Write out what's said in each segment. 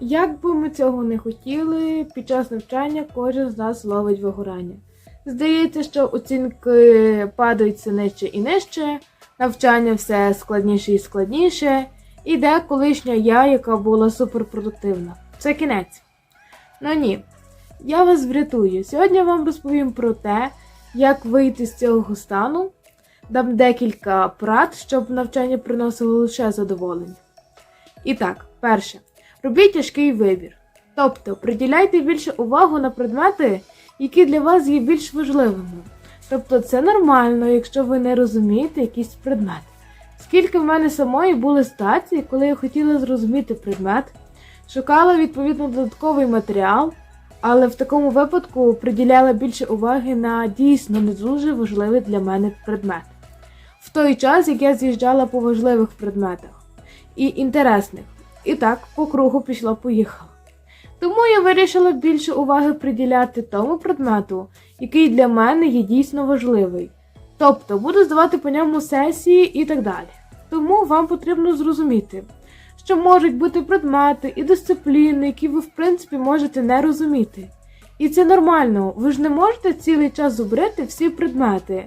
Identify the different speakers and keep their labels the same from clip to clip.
Speaker 1: Як би ми цього не хотіли, під час навчання кожен з нас ловить вигорання. Здається, що оцінки падають все нижче і нижче, навчання все складніше і складніше, і де колишня я, яка була суперпродуктивна. Це кінець. Ну ні, я вас врятую. Сьогодні я вам розповім про те, як вийти з цього стану. Дам декілька порад, щоб навчання приносило лише задоволення. І так, перше. Робіть тяжкий вибір. Тобто приділяйте більше увагу на предмети, які для вас є більш важливими. Тобто це нормально, якщо ви не розумієте якийсь предмет. Скільки в мене самої були ситуації, коли я хотіла зрозуміти предмет, шукала відповідно додатковий матеріал, але в такому випадку приділяла більше уваги на дійсно не дуже важливий для мене предмет. В той час, як я з'їжджала по важливих предметах і інтересних. І так, по кругу пішла поїхала. Тому я вирішила більше уваги приділяти тому предмету, який для мене є дійсно важливий. Тобто буду здавати по ньому сесії і так далі. Тому вам потрібно зрозуміти, що можуть бути предмети і дисципліни, які ви в принципі можете не розуміти. І це нормально, ви ж не можете цілий час зубрити всі предмети,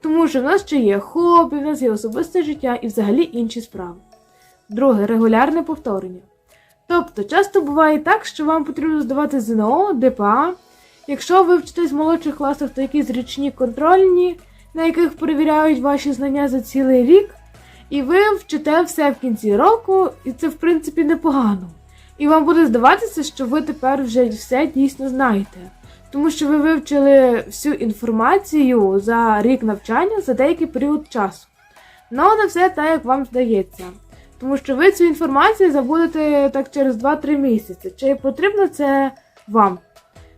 Speaker 1: тому що в нас ще є хобі, в нас є особисте життя і взагалі інші справи. Друге регулярне повторення. Тобто, часто буває так, що вам потрібно здавати ЗНО, ДПА. Якщо ви вчитесь в молодших класах, то якісь річні контрольні, на яких перевіряють ваші знання за цілий рік, і ви вчите все в кінці року, і це в принципі непогано. І вам буде здаватися, що ви тепер вже все дійсно знаєте, тому що ви вивчили всю інформацію за рік навчання за деякий період часу. Ну, не все так, як вам здається. Тому що ви цю інформацію забудете так через 2-3 місяці. Чи потрібно це вам?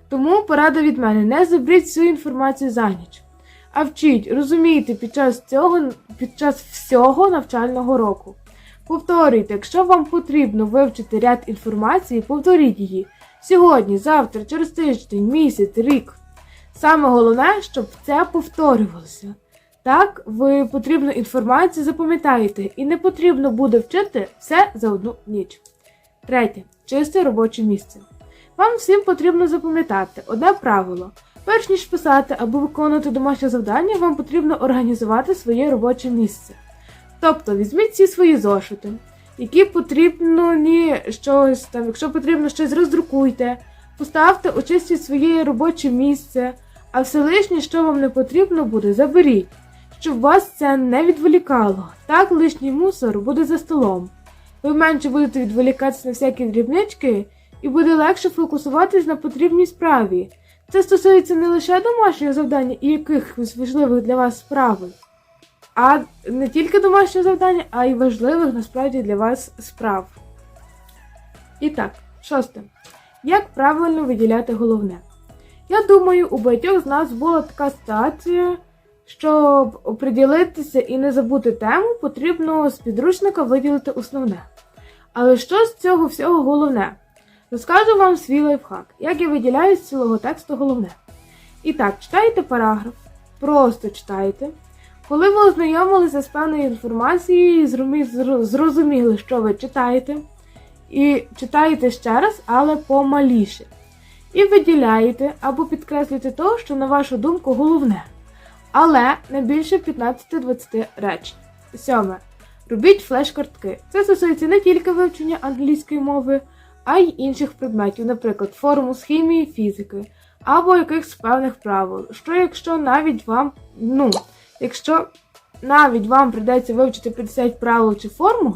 Speaker 1: Тому порада від мене: не заберіть всю інформацію за ніч. А вчіть, розумійте під час цього, під час всього навчального року. Повторюйте, якщо вам потрібно вивчити ряд інформації, повторіть її сьогодні, завтра, через тиждень, місяць, рік. Саме головне, щоб це повторювалося. Так, ви потрібну інформацію запам'ятаєте, і не потрібно буде вчити все за одну ніч. Третє. Чисте робоче місце. Вам всім потрібно запам'ятати одне правило. Перш ніж писати або виконувати домашнє завдання, вам потрібно організувати своє робоче місце. Тобто візьміть ці свої зошити, які потрібно ні щось там, якщо потрібно щось роздрукуйте, поставте, очистіть своє робоче місце, а все лишнє, що вам не потрібно буде, заберіть щоб вас це не відволікало. Так лишній мусор буде за столом. Ви менше будете відволікатися на всякі дрібнички, і буде легше фокусуватись на потрібній справі. Це стосується не лише домашнього завдання і якихось важливих для вас справ, а не тільки домашнього завдання, а й важливих насправді для вас справ. І так, шосте. Як правильно виділяти головне? Я думаю, у багатьох з нас була така ситуація. Щоб оприділитися і не забути тему, потрібно з підручника виділити основне. Але що з цього всього головне? Розкажу вам свій лайфхак, як я виділяю з цілого тексту головне. І так, читайте параграф, просто читайте. Коли ви ознайомилися з певною інформацією зрозуміли, що ви читаєте, і читаєте ще раз, але помаліше. І виділяєте або підкреслюєте те, що, на вашу думку, головне але не більше 15-20 речень. Сьоме. Робіть флеш-картки. Це стосується не тільки вивчення англійської мови, а й інших предметів, наприклад, формул з хімії, фізики, або якихось певних правил. Що якщо навіть вам, ну, якщо навіть вам прийдеться вивчити 50 правил чи формул,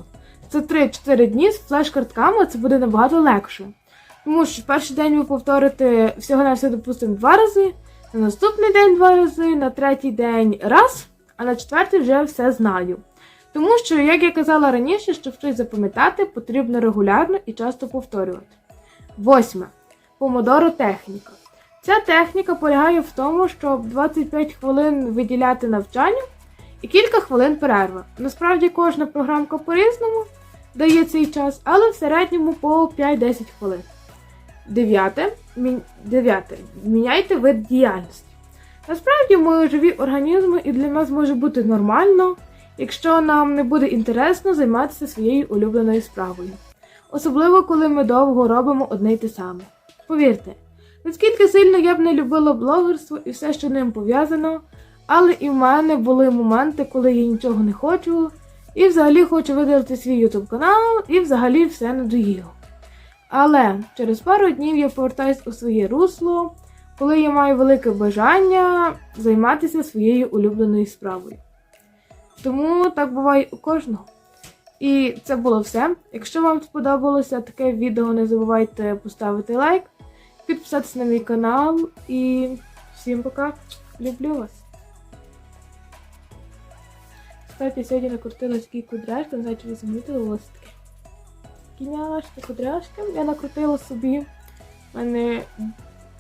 Speaker 1: це 3-4 дні з флеш-картками це буде набагато легше. Тому що перший день ви повторите всього на все, допустимо, два рази. На наступний день два рази, на третій день раз, а на четвертий вже все знаю. Тому що, як я казала раніше, щоб щось запам'ятати, потрібно регулярно і часто повторювати. Восьме. Помодоро техніка. Ця техніка полягає в тому, щоб 25 хвилин виділяти навчанню і кілька хвилин перерви. Насправді кожна програмка по-різному дає цей час, але в середньому по 5-10 хвилин. Дев'яте. Дев'яте. Міняйте вид діяльності. Насправді ми живі організми і для нас може бути нормально, якщо нам не буде інтересно займатися своєю улюбленою справою. особливо коли ми довго робимо одне й те саме. Повірте, наскільки сильно я б не любила блогерство і все, що ним пов'язано, але і в мене були моменти, коли я нічого не хочу, і взагалі хочу видалити свій YouTube канал, і взагалі все надоїло. Але через пару днів я повертаюсь у своє русло, коли я маю велике бажання займатися своєю улюбленою справою. Тому так буває у кожного. І це було все. Якщо вам сподобалося таке відео, не забувайте поставити лайк, підписатися на мій канал і всім пока. Люблю вас. Кстати, сьогодні накрутила такі кудряшки, не знаю, чи ви замітили ось таке. Кіняшки, кудряшки. Я накрутила собі. Мене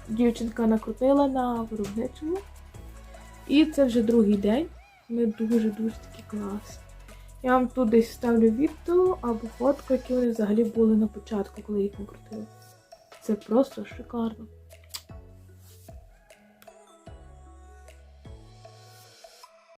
Speaker 1: дівчинка накрутила на виробничому. І це вже другий день. Вони дуже-дуже такі класні. Я вам тут десь ставлю відео або фотку, які вони взагалі були на початку, коли їх накрутили. Це просто шикарно.